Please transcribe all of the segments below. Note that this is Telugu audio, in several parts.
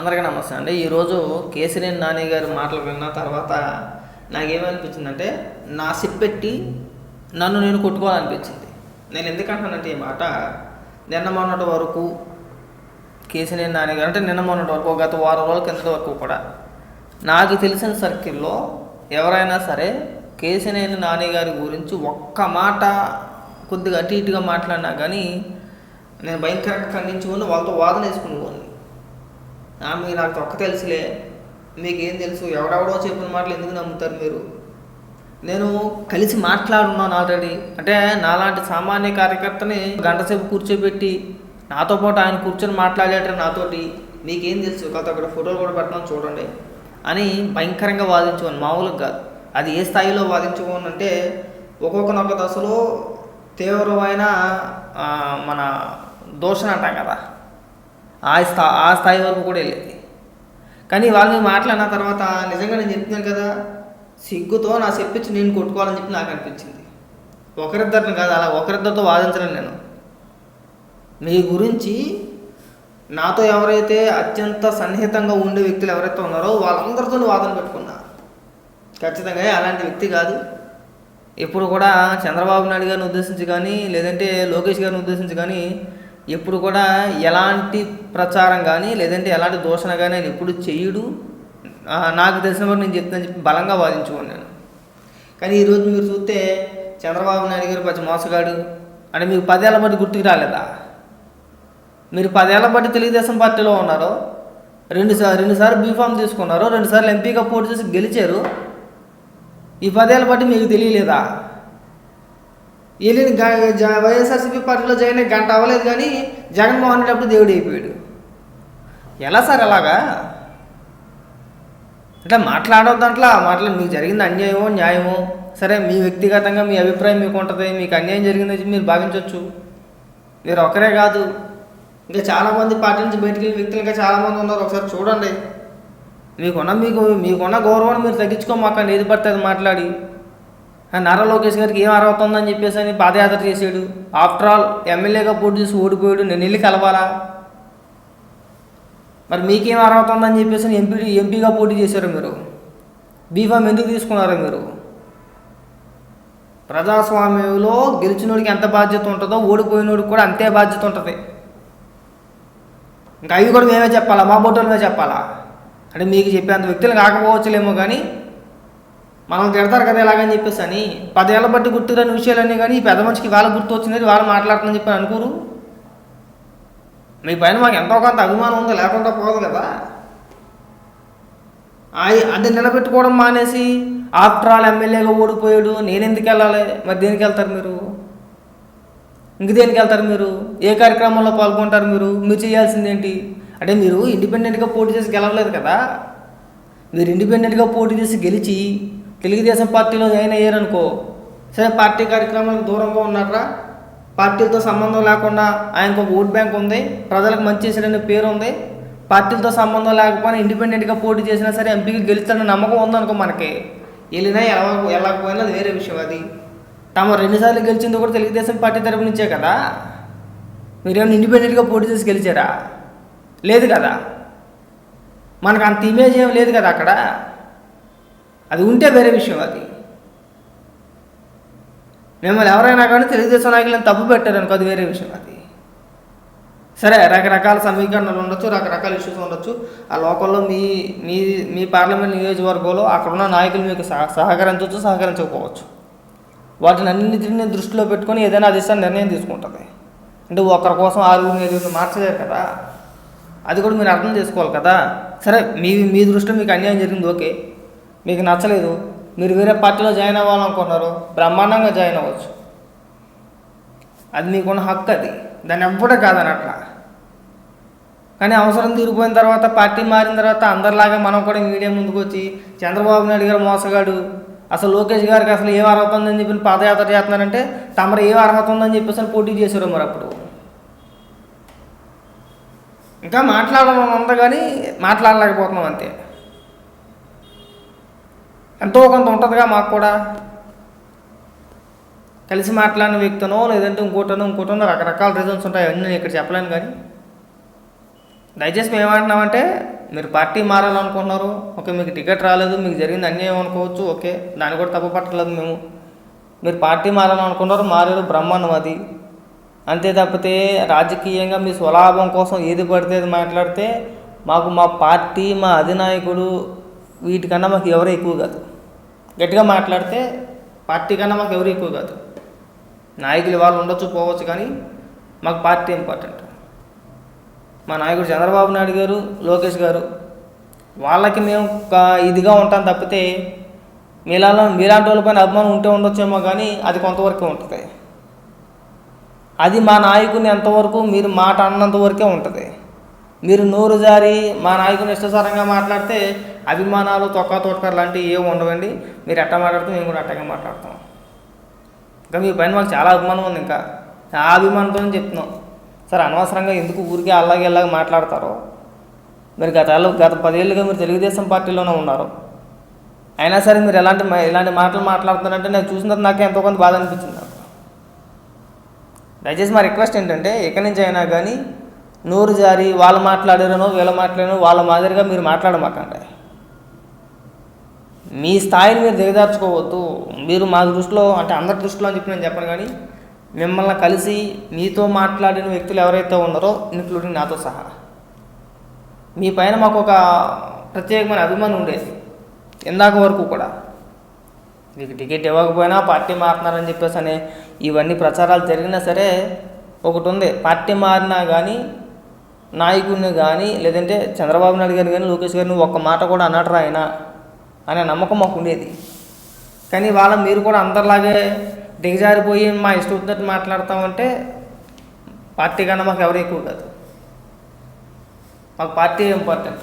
అందరికీ నమస్తే అండి. ఈరోజు కేసినేని నాని గారి మాటలు విన్న తర్వాత నాకేమనిపించిందంటే నా సిప్పెట్టి నన్ను నేను కొట్టుకోవాలనిపించింది. నేను ఎందుకంటానంటే ఈ మాట? నిన్న మొన్నటి వరకు కేసినేని నాని గారు అంటే నిన్న మొన్నటి వరకు గత వారం రోజుల కిందటి వరకు కూడా నాకు తెలిసిన సర్కిల్లో ఎవరైనా సరే కేసినేని నాని గారి గురించి ఒక్క మాట కొద్దిగా అటు ఇటుగా మాట్లాడినా కానీ నేను భయంకరంగా ఖండించుకొని వాళ్ళతో వాదన వేసుకునేవాడిని ఆ, నాకు తొక్క తెలుసులే. మీకేం తెలుసు? ఎవడెవడో చెప్పిన మాటలు ఎందుకు నమ్ముతారు మీరు? నేను కలిసి మాట్లాడున్నాను ఆల్రెడీ. అంటే నాలాంటి సామాన్య కార్యకర్తని గంటసేపు కూర్చోబెట్టి నాతో పాటు ఆయన కూర్చొని మాట్లాడేట నాతోటి మీకేం తెలుసు? కొత్త అక్కడ ఫోటోలు కూడా పెట్టడం చూడండి అని భయంకరంగా వాదించుకోను మామూలుగా కాదు. అది ఏ స్థాయిలో వాదించుకోను అంటే ఒక్కొక్కనొక్క దశలో తీవ్రమైన మన దోషణ అంటాం కదా. ఆ స్థా ఆ స్థాయి వరకు కూడా వెళ్ళేది. కానీ వాళ్ళు మాట్లాడిన తర్వాత నిజంగా నేను చెప్తున్నాను కదా సిగ్గుతో నా చెప్పించి నేను కొట్టుకోవాలని చెప్పి నాకు అనిపించింది. ఒకరిద్దరిని కాదు అలా ఒకరిద్దరితో వాదించలేను నేను. మీ గురించి నాతో ఎవరైతే అత్యంత సన్నిహితంగా ఉండే వ్యక్తులు ఎవరైతే ఉన్నారో వాళ్ళందరితో వాదన పెట్టుకున్నా. ఖచ్చితంగా అలాంటి వ్యక్తి కాదు. ఎప్పుడు కూడా చంద్రబాబు నాయుడు గారిని ఉద్దేశించి కానీ లేదంటే లోకేష్ గారిని ఉద్దేశించి కానీ ఎప్పుడు కూడా ఎలాంటి ప్రచారం కానీ లేదంటే ఎలాంటి దూషణ కానీ ఆయన ఎప్పుడు చేయడు? నాకు తెలిసిన వరకు నేను చెప్తానని చెప్పి బలంగా వాదించుకున్నాను కానీ ఈరోజు మీరు చూస్తే చంద్రబాబు నాయుడు గారు పచ్చి మోసగాడు. అంటే మీకు పదేళ్ళ పాటు గుర్తుకు రాలేదా? మీరు పదేళ్ళ పాటు తెలుగుదేశం పార్టీలో ఉన్నారు రెండు సార్ రెండుసార్లు బీఫామ్ తీసుకున్నారు రెండుసార్లు ఎంపీగా పోటీ చేసి గెలిచారు. ఈ పదేళ్ళ పాటు మీకు తెలియలేదా? వీళ్ళని గ- జ- వైఎస్ఆర్సీపీ పార్టీలో జాయిన్ అయ్యి గంట అవ్వలేదు కానీ జగన్మోహన్ రెడ్డి అప్పుడు దేవుడు అయిపోయాడు. ఎలా సార్ అలాగా? అంటే మాట్లాడవద్దు దాంట్లో మాట్లాడి మీకు జరిగింది అన్యాయమో న్యాయమో? సరే మీ వ్యక్తిగతంగా మీ అభిప్రాయం మీకు ఉంటుంది మీకు అన్యాయం జరిగిందని మీరు భావించవచ్చు మీరు ఒకరే కాదు. ఇంకా చాలామంది పార్టీ నుంచి బయటికి వెళ్ళిన వ్యక్తులు ఇంకా చాలామంది ఉన్నారు. ఒకసారి చూడండి. మీకున్న మీకు మీకున్న గౌరవాన్ని మీరు తగ్గించుకోమాకండి. ఏది పడితే మాట్లాడి. నారా లోకేష్ గారికి ఏం అర్హత ఉందని చెప్పేసి అని పాదయాత్ర చేసాడు ఆఫ్టర్ ఆల్ ఎమ్మెల్యేగా పోటీ చేసి ఓడిపోయాడు. నేను వెళ్ళి కలవాలా? మరి మీకేం అర్హత ఉందని చెప్పేసి అని ఎంపీ ఎంపీగా పోటీ చేశారు మీరు. బీఫామ్ ఎందుకు తీసుకున్నారు మీరు? ప్రజాస్వామ్యంలో గెలిచినోడికి ఎంత బాధ్యత ఉంటుందో ఓడిపోయినోడికి కూడా అంతే బాధ్యత ఉంటుంది. ఇంకా అవి కూడా మేమే చెప్పాలా? మా బొట్టలమే చెప్పాలా? అంటే మీకు చెప్పేంత వ్యక్తులు కాకపోవచ్చులేమో కానీ మనం తిడతారు కదా ఎలాగని చెప్పేసి అని. పదేళ్ళ బట్టి గుర్తురాని విషయాలన్నీ కానీ ఈ పెద్ద మనిషికి వాళ్ళ గుర్తు వచ్చినది వాళ్ళు మాట్లాడుతుందని చెప్పి అనుకోరు. మీ పైన మాకు ఎంతో కొంత అభిమానం ఉందో లేకుండా పోదు కదా. అది నిలబెట్టుకోవడం మానేసి ఆఫ్టర్ ఆల్ ఎమ్మెల్యేగా ఓడిపోయాడు. నేను ఎందుకు వెళ్ళాలి? మరి దేనికి వెళ్తారు మీరు? ఇంక దేనికి వెళ్తారు మీరు? ఏ కార్యక్రమంలో పాల్గొంటారు మీరు? మీరు చేయాల్సింది ఏంటి అంటే మీరు ఇండిపెండెంట్గా పోటీ చేసి గెలవలేదు కదా. మీరు ఇండిపెండెంట్గా పోటీ చేసి గెలిచి తెలుగుదేశం పార్టీలో జాయిన్ అయ్యారనుకో సరే పార్టీ కార్యక్రమాలకు దూరంగా ఉన్నారా పార్టీలతో సంబంధం లేకుండా ఆయనకు ఒక ఓట్ బ్యాంక్ ఉంది ప్రజలకు మంచి చేసాడనే పేరు ఉంది. పార్టీలతో సంబంధం లేకపోయినా ఇండిపెండెంట్గా పోటీ చేసినా సరే ఎంపీకి గెలుస్తాడని నమ్మకం ఉందనుకో మనకి. వెళ్ళినా ఎలా వెళ్ళకపోయినా అది వేరే విషయం అది. తమ రెండుసార్లు గెలిచింది కూడా తెలుగుదేశం పార్టీ తరపు నుంచే కదా. మీరేమైనా ఇండిపెండెంట్గా పోటీ చేసి గెలిచారా? లేదు కదా. మనకు అంత ఇమేజ్ ఏం లేదు కదా అక్కడ. అది ఉంటే వేరే విషయం అది. మిమ్మల్ని ఎవరైనా కానీ తెలుగుదేశం నాయకులను తప్పు పెట్టారనుకో అది వేరే విషయం అది. సరే రకరకాల సమీకరణలు ఉండొచ్చు రకరకాల ఇష్యూస్ ఉండొచ్చు. ఆ లోకల్లో మీ మీ మీ పార్లమెంట్ నియోజకవర్గంలో అక్కడ ఉన్న నాయకులు మీకు సహ సహకరించవచ్చు సహకరించకపోవచ్చు. వాటిని అన్నింటినీ దృష్టిలో పెట్టుకొని ఏదైనా అధిష్టానం నిర్ణయం తీసుకుంటుంది. అంటే ఒకరి కోసం ఆరుగురు ఏడుగురు మార్చలేరు కదా. అది కూడా మీరు అర్థం చేసుకోవాలి కదా. సరే మీ మీ దృష్టిలో మీకు అన్యాయం జరిగింది ఓకే. మీకు నచ్చలేదు. మీరు వేరే పార్టీలో జాయిన్ అవ్వాలనుకున్నారు బ్రహ్మాండంగా జాయిన్ అవ్వచ్చు. అది మీకున్న హక్కు అది. దాన్ని ఎవ్వడే కాదని అట్లా కానీ అవసరం తీరిపోయిన తర్వాత పార్టీ మారిన తర్వాత అందరిలాగా మనం కూడా మీడియా ముందుకు వచ్చి చంద్రబాబు నాయుడు గారు మోసగాడు అసలు లోకేష్ గారికి అసలు ఏం అర్హత ఉందని చెప్పి పాదయాత్ర చేస్తున్నారంటే తమరు ఏం అర్హత ఉందని చెప్పేసి అని పోటీ చేశారు మరి అప్పుడు. ఇంకా మాట్లాడాలని ఉంది కానీ మాట్లాడలేకపోతున్నాం అంతే. ఎంతో కొంత ఉంటుందిగా మాకు కూడా. కలిసి మాట్లాడిన వ్యక్తినో లేదంటే ఇంకోటనో ఇంకోటనో రకరకాల రీజన్స్ ఉంటాయి. అవన్నీ నేను ఇక్కడ చెప్పలేను కానీ. దయచేసి మేము ఏమంటున్నామంటే మీరు పార్టీ మారాలనుకుంటున్నారు ఓకే మీకు టికెట్ రాలేదు మీకు జరిగింది అన్యాయం అనుకోవచ్చు. ఓకే దాన్ని కూడా తప్పు పట్టలేదు మేము. మీరు పార్టీ మారాలనుకున్నారు మారారు బ్రహ్మాండం అది. అంతే తప్పితే రాజకీయంగా మీ స్వలాభం కోసం ఏది పడితే మాట్లాడితే మాకు మా పార్టీ మా అధినాయకుడు వీటికన్నా మాకు ఎవరు ఎక్కువ కాదు. గట్టిగా మాట్లాడితే పార్టీ కన్నా మాకు ఎవరు ఎక్కువ కాదు. నాయకులు వాళ్ళు ఉండొచ్చు పోవచ్చు కానీ మాకు పార్టీ ఇంపార్టెంట్ మా నాయకుడు చంద్రబాబు నాయుడు గారు లోకేష్ గారు వాళ్ళకి మేము ఒక ఇదిగా ఉంటాం తప్పితే మీలా మీలాంటి వాళ్ళపైన అభిమానం ఉంటే ఉండొచ్చేమో కానీ అది కొంతవరకే ఉంటుంది. అది మా నాయకుని ఎంతవరకు మీరు మాట అన్నంత వరకే ఉంటుంది. మీరు నోరు జారి మా నాయకుని ఇష్టసారంగా మాట్లాడితే అభిమానాలు తొక్క తోటకర్ లాంటివి ఏమి ఉండవండి. మీరు ఎట్ట మాట్లాడుతూ మేము కూడా అట్టగా మాట్లాడతాం. ఇంకా మీ పైన మాకు చాలా అభిమానం ఉంది ఇంకా. ఆ అభిమానంతో చెప్తున్నాం. సరే అనవసరంగా ఎందుకు ఊరికే అలాగే ఇలాగ మాట్లాడతారో? మీరు గత గత పదేళ్ళుగా మీరు తెలుగుదేశం పార్టీలోనే ఉన్నారు. అయినా సరే మీరు ఎలాంటి ఇలాంటి మాటలు మాట్లాడుతున్నారంటే నేను చూసినందుకు నాకు ఎంతో కొంత బాధ అనిపించింది నాకు. దయచేసి మా రిక్వెస్ట్ ఏంటంటే ఎక్కడి నుంచి అయినా కానీ నోరు జారి వాళ్ళు మాట్లాడారనో వీళ్ళు మాట్లాడారో వాళ్ళ మాదిరిగా మీరు మాట్లాడమాకండి. మీ స్థాయిని మీరు దిగదార్చుకోవద్దు మీరు మా దృష్టిలో అంటే అందరి దృష్టిలో అని చెప్పి నేను చెప్పను కానీ మిమ్మల్ని కలిసి మీతో మాట్లాడిన వ్యక్తులు ఎవరైతే ఉన్నారో ఇంక్లూడింగ్ నాతో సహా. మీ పైన మాకు ఒక ప్రత్యేకమైన అభిమానం ఉండేది. ఇందాక వరకు కూడా. మీకు టికెట్ ఇవ్వకపోయినా పార్టీ మారుతున్నారని చెప్పేసి అనే ఇవన్నీ ప్రచారాలు జరిగినా సరే ఒకటి ఉంది. పార్టీ మారినా కానీ నాయకుడిని కానీ లేదంటే చంద్రబాబు నాయుడు గారిని కానీ లోకేష్ గారిని ఒక్క మాట కూడా అన్నట్రా ఆయన అనే నమ్మకం మాకు ఉండేది. కానీ వాళ్ళ మీరు కూడా అందరిలాగే దిగజారిపోయి మా ఇష్టం వచ్చినట్టు మాట్లాడతామంటే పార్టీ కన్నా మాకు ఎవరు ఎక్కువ కాదు. మాకు పార్టీ ఇంపార్టెంట్.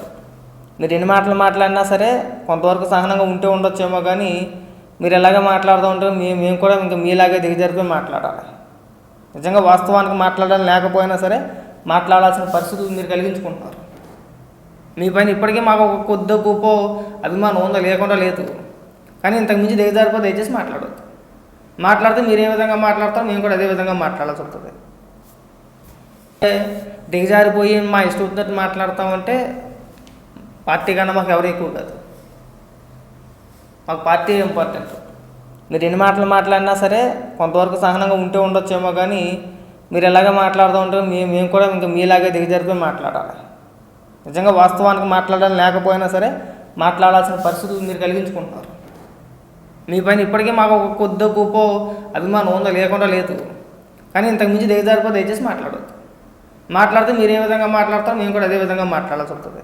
మీరు ఎన్ని మాటలు మాట్లాడినా సరే కొంతవరకు సహనంగా ఉంటే ఉండొచ్చేమో కానీ మీరు ఎలాగే మాట్లాడుతూ ఉంటే మేము మేము కూడా ఇంకా మీలాగే దిగజారిపోయి మాట్లాడాలి. నిజంగా వాస్తవానికి మాట్లాడాలి లేకపోయినా సరే మాట్లాడాల్సిన పరిస్థితులు మీరు కలిగించుకుంటున్నారు. మీ పైన ఇప్పటికీ మాకు ఒక కొద్ది గొప్ప అభిమానం ఉందా లేకుండా లేదు. కానీ ఇంతకు మించి దిగజారిపోతే దయచేసి మాట్లాడొద్దు. మాట్లాడితే మీరు ఏ విధంగా మాట్లాడతారో మేము కూడా అదే విధంగా మాట్లాడాల్సి వస్తుంది. అంటే దిగజారిపోయి మా ఇష్టం వచ్చినట్టు మాట్లాడతామంటే పార్టీ కన్నా మాకు ఎవరు ఎక్కువ కాదు. మాకు పార్టీ ఇంపార్టెంట్ మీరు ఎన్ని మాటలు మాట్లాడినా సరే కొంతవరకు సహనంగా ఉంటే ఉండొచ్చేమో కానీ మీరు ఎలాగే మాట్లాడుతూ ఉంటే మేము మేము కూడా ఇంకా మీలాగే దిగజారిపోయి మాట్లాడాలి. నిజంగా వాస్తవానికి మాట్లాడాలి లేకపోయినా సరే మాట్లాడాల్సిన పరిస్థితులు మీరు కలిగించుకుంటున్నారు. మీ పైన ఇప్పటికీ మాకు ఒక కొద్ది గొప్ప అభిమానం ఉందో లేకుండా లేదు. కానీ ఇంతకు మించి దిగజారిపోతే దయచేసి మాట్లాడొద్దు. మాట్లాడితే మీరు ఏ విధంగా మాట్లాడతారో మేము కూడా అదే విధంగా మాట్లాడాల్సి వస్తుంది.